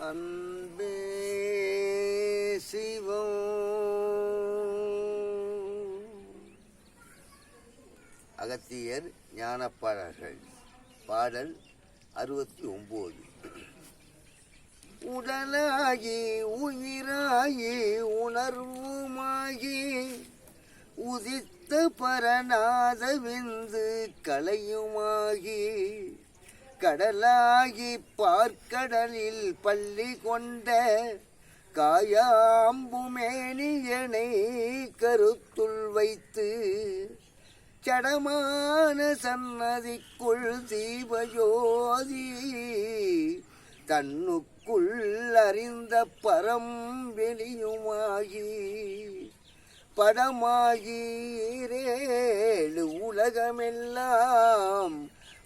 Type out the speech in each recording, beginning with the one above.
அன்பே சிவம். அகத்தியர் ஞானப்பாளர்கள் பாடல் அறுபத்தி ஒன்பது உடலாகி உயிராகி உணர்வுமாகி உதித்த பரநாத விந்து கலையுமாகி கடலாகி பார்க்கடலில் பள்ளி கொண்ட காயாம்புமேனியனை கருத்துள் வைத்து சடமான சன்னதிக்குள் தீபஜோதி தன்னுக்குள் அறிந்த பரம் வெளியுமாகி படமாகீரேழு உலகமெல்லாம்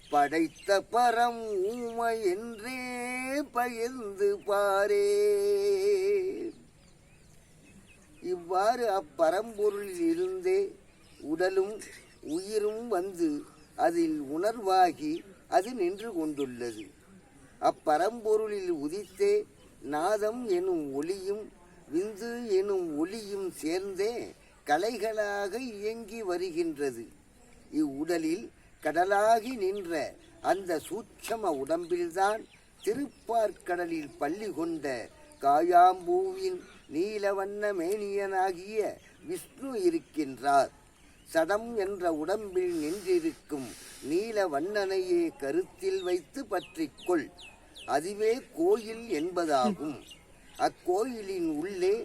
படைத்த பரம் ஊமை என்றே பகிர்ந்து பாரே. இவ்வாறு அப்பரம்பொருளில் இருந்தே உடலும் உயிரும் வந்து அதில் உணர்வாகி அது நின்று கொண்டுள்ளது. அப்பரம்பொருளில் உதித்தே நாதம் எனும் ஒளியும் விந்து எனும் ஒளியும் சேர்ந்தே கலைகளாக இயங்கி வருகின்றது. இவ்வுடலில் கடலாகி நின்ற அந்த சூட்சம உடம்பில்தான் திருப்பார்க்கடலில் பள்ளி கொண்ட காயாம்பூவின் நீலவண்ண மேனியனாகிய விஷ்ணு இருக்கின்றார். சடம் என்ற உடம்பில் நின்றிருக்கும் நீல வண்ணனையே கருத்தில் வைத்து பற்றிக்கொள் அதுவே கோயில் என்பதாகும். அக்கோயிலின் உள்ளே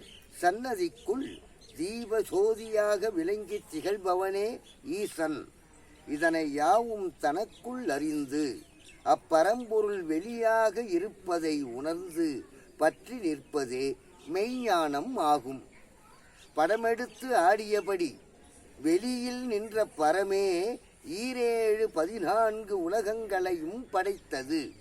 சன்னதிக்குள் தீபசோதியாக விளங்கி திகழ்பவனே ஈசன். இதனை யாவும் தனக்குள் அறிந்து அப்பரம்பொருள் வெளியாக இருப்பதை உணர்ந்து பற்றி நிற்பதே மெய்ஞானம் ஆகும். படமெடுத்து ஆடியபடி வெளியில் நின்ற பரமே ஈரேழு பதினான்கு உலகங்களையும் படைத்தது.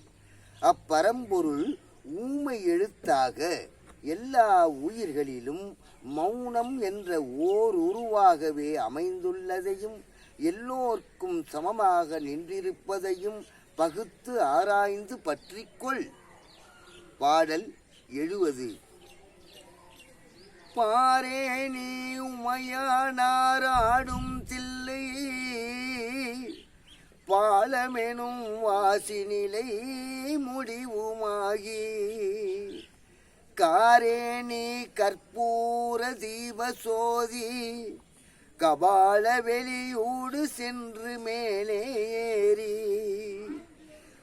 அப்பரம்பொருள் ஊமை எழுத்தாக எல்லா உயிர்களிலும் மௌனம் என்ற ஓர் உருவாகவே அமைந்துள்ளதையும் எல்லோர்க்கும் சமமாக நின்றிருப்பதையும் பகுத்து ஆராய்ந்து பற்றிக்கொள். பாடல் எழுவது. பாரே நீ உமையானாராடும் தில்லை. பாலமெனும் வாசினிலை முடிவுமாகி. காரேணி கற்பூர தீப சோதி. கபால வெளியூடு சென்று மேலே ஏறி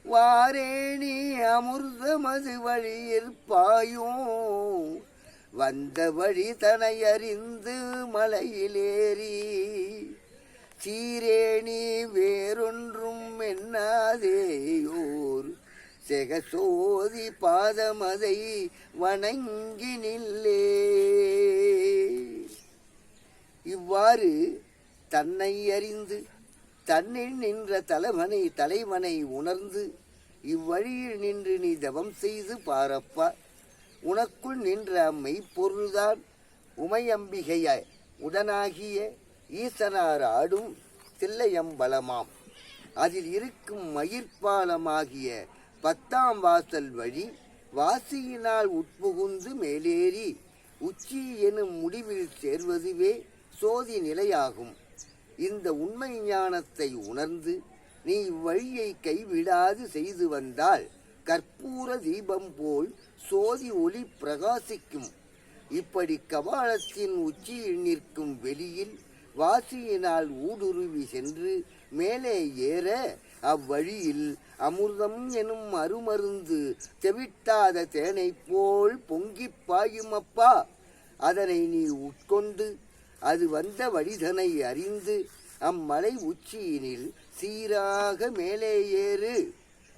வாரேணி அமிர்த மது வழியில் பாயும். வந்த வழி தனை அறிந்து மலையிலேறி சீரேணி வேறொன்றும் என்னாதேயோர் செகசோதி பாதமதை வணங்கி நில்லே. இவ்வாறு தன்னை அறிந்து தன்னில் நின்ற தலைவனை தலைவனை உணர்ந்து இவ்வழியில் நின்று நீ தவம் செய்து பாரப்பா. உனக்குள் நின்ற மெய்ப்பொருள்தான் உமையம்பிகைய உடனாகிய ஈசனார் ஆடும் தில்லையம்பலமாம். அதில் இருக்கும் மயிர்பாலமாகிய பத்தாம் வாசல் வழி வாசியினால் உட்புகுந்து மேலேறி உச்சி எனும் முடிவில் சேர்வதுவே சோதி நிலையாகும். இந்த உண்மை ஞானத்தை உணர்ந்து நீ இவ்வழியை கைவிடாது செய்து வந்தால் கற்பூர தீபம் போல் சோதி ஒளி பிரகாசிக்கும். இப்படி கபாலத்தின் உச்சியில் நிற்கும் வெளியில் வாசியினால் ஊடுருவி சென்று மேலே ஏற அவ்வழியில் அமிர்தம் எனும் அருமருந்து தெவிட்டாத தேனைப் போல் பொங்கிப் பாயும் அப்பா. அதனை நீ உட்கொண்டு அது வந்த வழிதனை அறிந்து அம்மலை உச்சியினில் சீராக மேலே ஏறு.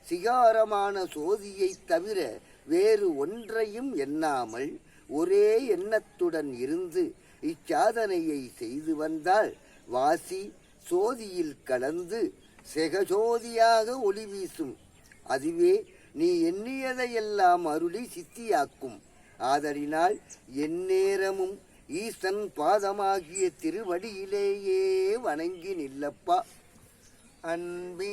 சிகாரமான சோதியைத் தவிர வேறு ஒன்றையும் எண்ணாமல் ஒரே எண்ணத்துடன் இருந்து இச்சாதனையை செய்து வந்தால் வாசி சோதியில் கலந்து செகசோதியாக ஒளி வீசும். அதுவே நீ எண்ணியதையெல்லாம் அருளி சித்தியாக்கும். ஆதரினால் எந்நேரமும் ஈசன் பாதமாகிய திருவடியிலேயே வணங்கி நில்லப்பா. அன்பே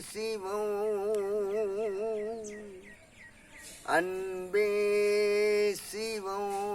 சிவம். அன்பே சிவம்.